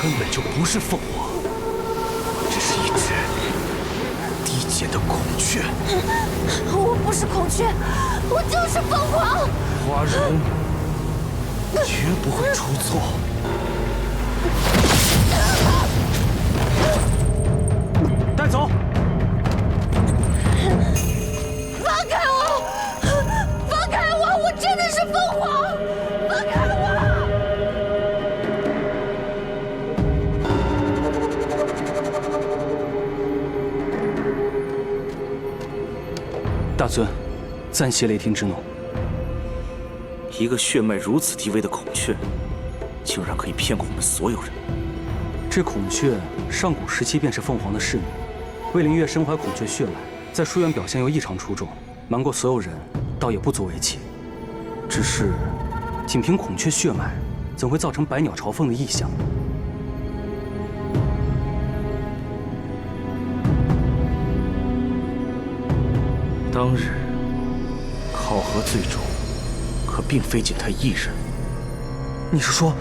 不是凤凰，这是一只低贱的孔雀。我不是孔雀，我就是凤凰。花容 绝不会出错。大尊，暂息雷霆之怒。一个血脉如此低微的孔雀，竟然可以骗过我们所有人。这孔雀上古时期便是凤凰的侍女，魏灵月身怀孔雀血脉，在书院表现又异常出众，瞒过所有人，倒也不足为奇。只是，仅凭孔雀血脉，怎会造成百鸟朝凤的异象？当日考核最终，可并非仅他一人。你是说？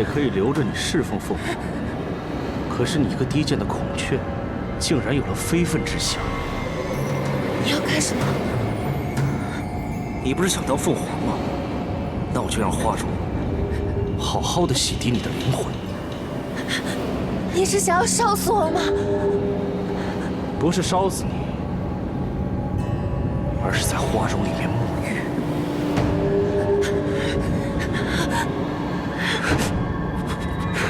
也可以留着你侍奉凤凰，可是你一个低贱的孔雀，竟然有了非分之想。你要干什么？你不是想当凤凰吗？那我就让花荣好好的洗涤你的灵魂。你是想要烧死我吗？不是烧死你，而是在花容里面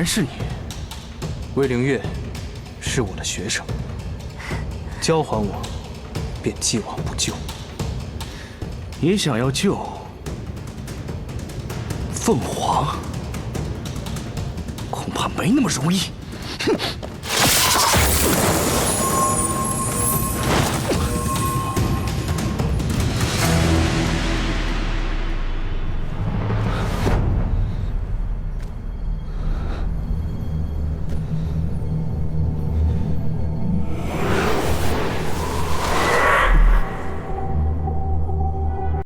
然是你，魏灵月是我的学生，交还我，便既往不咎。你想要救凤凰，恐怕没那么容易。哼！